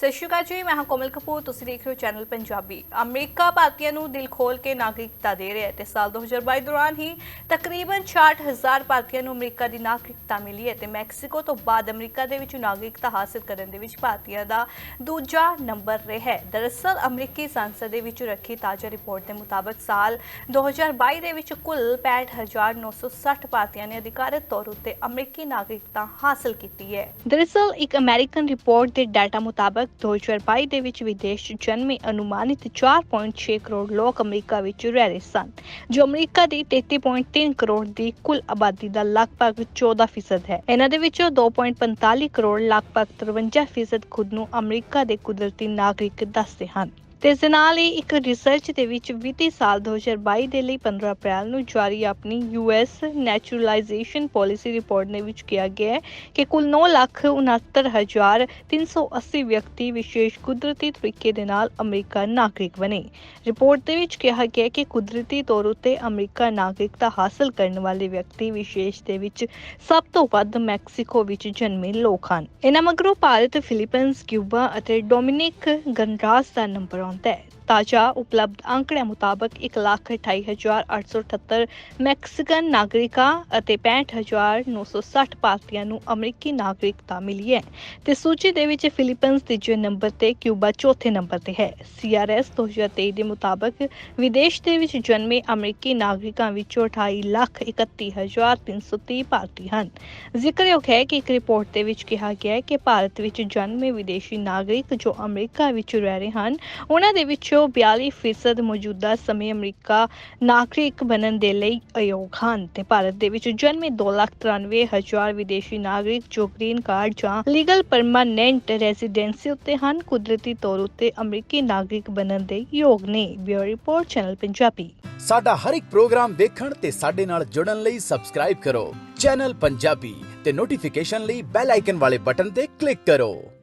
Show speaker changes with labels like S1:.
S1: ਸਤਿ ਸ਼੍ਰੀ ਅਕਾਲ ਜੀ, ਮੈਂ ਹਾਂ ਕੋਮਲ ਕਪੂਰ, ਤੁਸੀਂ ਦੇਖ ਰਹੇ ਹੋ ਚੈਨਲ ਪੰਜਾਬੀ। ਅਮਰੀਕਾ ਭਾਰਤੀਆਂ ਨੂੰ ਦਿਲ ਖੋਲ ਕੇ ਨਾਗਰਿਕਤਾ ਦੇ ਰਿਹਾ ਹੈ। ਤੇ ਸਾਲ 2022 ਦੌਰਾਨ ਹੀ ਤਕਰੀਬਨ 66000 ਭਾਰਤੀਆਂ ਨੂੰ ਅਮਰੀਕਾ ਦੀ ਨਾਗਰਿਕਤਾ ਮਿਲੀ ਹੈ ਤੇ ਮੈਕਸੀਕੋ ਤੋਂ ਬਾਅਦ ਅਮਰੀਕਾ ਦੇ ਵਿੱਚ ਨਾਗਰਿਕਤਾ ਹਾਸਲ ਕਰਨ ਦੇ ਵਿੱਚ ਭਾਰਤੀਆਂ ਦਾ ਦੂਜਾ ਨੰਬਰ ਰਿਹਾ ਹੈ। ਦਰਅਸਲ, ਅਮਰੀਕੀ ਸੰਸਦ ਦੇ ਵਿੱਚ ਰੱਖੀ ਤਾਜ਼ਾ ਰਿਪੋਰਟ ਦੇ ਮੁਤਾਬਕ ਸਾਲ 2022 ਦੇ ਵਿੱਚ ਕੁੱਲ 65960 ਭਾਰਤੀਆਂ ਨੇ ਅਧਿਕਾਰਤ ਤੌਰ ਉੱਤੇ ਅਮਰੀਕੀ ਨਾਗਰਿਕਤਾ ਹਾਸਲ ਕੀਤੀ ਹੈ। ਦਰਅਸਲ, ਇੱਕ ਅਮਰੀਕਨ ਰਿਪੋਰਟ ਦੇ ਡਾਟਾ ਮੁਤਾਬਕ 2022 ਦੇ ਵਿੱਚ ਵਿਦੇਸ਼ 'ਚ ਜਨਮੇ ਅਨੁਮਾਨਿਤ 4.6 ਕਰੋੜ ਲੋਕ ਅਮਰੀਕਾ ਵਿੱਚ ਰਹਿ ਰਹੇ ਸਨ, ਜੋ ਅਮਰੀਕਾ ਦੀ 33.3 ਕਰੋੜ ਦੀ ਕੁੱਲ ਆਬਾਦੀ ਦਾ ਲਗਭਗ 14% ਹੈ। ਇਹਨਾਂ ਦੇ ਵਿੱਚੋਂ 2.45 ਕਰੋੜ ਲਗਭਗ 53% ਖੁਦ ਨੂੰ ਅਮਰੀਕਾ ਦੇ ਕੁਦਰਤੀ ਨਾਗਰਿਕ ਦੱਸਦੇ ਹਨ। ਤੇ ਇਸ ਦੇ ਨਾਲ ਹੀ ਇੱਕ ਰਿਸਰਚ ਦੇ ਵਿੱਚ ਵਿੱਤੀ ਸਾਲ 2022 ਦੇ ਲਈ 15 ਅਪ੍ਰੈਲ ਨੂੰ ਜਾਰੀ ਆਪਣੀ ਯੂਐਸ ਨੈਚੁਰਲਾਈਜੇਸ਼ਨ ਪਾਲਿਸੀ ਰਿਪੋਰਟ ਦੇ ਵਿੱਚ ਕਿਹਾ ਗਿਆ ਹੈ ਕਿ ਕੁੱਲ 9,69,380 ਵਿਅਕਤੀ ਵਿਸ਼ੇਸ਼ ਕੁਦਰਤੀ ਤਰੀਕੇ ਦੇ ਨਾਲ ਅਮਰੀਕਾ ਨਾਗਰਿਕ ਬਣੇ। ਰਿਪੋਰਟ ਦੇ ਵਿੱਚ ਕਿਹਾ ਗਿਆ ਕਿ ਕੁਦਰਤੀ ਤੌਰ ਉੱਤੇ ਅਮਰੀਕਾ ਨਾਗਰਿਕਤਾ ਹਾਸਲ ਕਰਨ ਵਾਲੇ ਵਿਅਕਤੀ ਵਿਸ਼ੇਸ਼ ਦੇ ਵਿੱਚ ਸਭ ਤੋਂ ਵੱਧ ਮੈਕਸੀਕੋ ਵਿੱਚ ਜਨਮੇ ਲੋਕ ਹਨ। ਇਹਨਾਂ ਮਗਰੋਂ ਭਾਰਤ ਫਿਲੀਪੀਨਜ਼ ਕਿਊਬਾ ਅਤੇ ਡੋਮਿਨਿਕ ਗਣਰਾਜ ਦਾ ਨੰਬਰ ਆਉਂਦਾ ਹੈ ਤਾਜ਼ਾ ਉਪਲਬਧ ਅੰਕੜਿਆਂ ਮੁਤਾਬਕ 1,28,878 ਮੈਕਸੀਕਨ ਨਾਗਰਿਕਾਂ ਅਤੇ 65,960 ਭਾਰਤੀਆਂ ਨੂੰ ਅਮਰੀਕੀ ਨਾਗਰਿਕਤਾ ਮਿਲੀ ਹੈ। ਤੇ ਸੂਚੀ ਦੇ ਵਿੱਚ ਫਿਲੀਪੀਨਜ਼ ਤੀਜੇ ਨੰਬਰ ਤੇ ਕਿਊਬਾ ਚੌਥੇ ਨੰਬਰ ਤੇ ਹੈ। ਸੀਆਰਐਸ 2023 ਦੇ ਮੁਤਾਬਕ ਵਿਦੇਸ਼ ਦੇ ਵਿੱਚ ਜਨਮੇ ਅਮਰੀਕੀ ਨਾਗਰਿਕਾਂ ਵਿੱਚੋਂ 28,31,330 ਭਾਰਤੀ ਹਨ। ਜ਼ਿਕਰਯੋਗ ਹੈ ਕਿ ਇੱਕ ਰਿਪੋਰਟ ਦੇ ਵਿੱਚ ਕਿਹਾ ਗਿਆ ਹੈ ਕਿ ਭਾਰਤ ਵਿੱਚ ਜਨਮੇ ਵਿਦੇਸ਼ੀ ਨਾਗਰਿਕ ਜੋ ਅਮਰੀਕਾ ਵਿੱਚ ਰਹਿ ਰਹੇ ਹਨ ਉਹਨਾਂ ਦੇ ਵਿੱਚੋਂ 42% ਮੌਜੂਦਾ ਸਮੇਂ ਅਮਰੀਕਾ ਨਾਗਰਿਕ ਬਣਨ ਦੇ ਲਈ ਅਯੋਗ ਹਨ ਤੇ ਭਾਰਤ ਦੇ ਵਿੱਚ ਜਨਮੇ 2,93,000 ਵਿਦੇਸ਼ੀ ਨਾਗਰਿਕ ਜੋ ਗ੍ਰੀਨ ਕਾਰਡ ਜਾਂ ਲੀਗਲ ਪਰਮਾਨੈਂਟ ਰੈਜ਼ੀਡੈਂਸੀ ਉੱਤੇ ਹਨ ਕੁਦਰਤੀ ਤੌਰ ਉੱਤੇ ਅਮਰੀਕੀ ਨਾਗਰਿਕ ਬਣਨ ਦੇ ਯੋਗ ਨੇ ਬਿਊਰੋ ਰਿਪੋਰਟ ਚੈਨਲ ਪੰਜਾਬੀ।
S2: ਸਾਡਾ ਹਰ ਇੱਕ ਪ੍ਰੋਗਰਾਮ ਦੇਖਣ ਤੇ ਸਾਡੇ ਨਾਲ ਜੁੜਨ ਲਈ ਸਬਸਕ੍ਰਾਈਬ ਕਰੋ ਚੈਨਲ ਪੰਜਾਬੀ ਤੇ ਨੋਟੀਫਿਕੇਸ਼ਨ ਲਈ ਬੈਲ ਆਈਕਨ ਵਾਲੇ ਬਟਨ ਤੇ ਕਲਿੱਕ ਕਰੋ।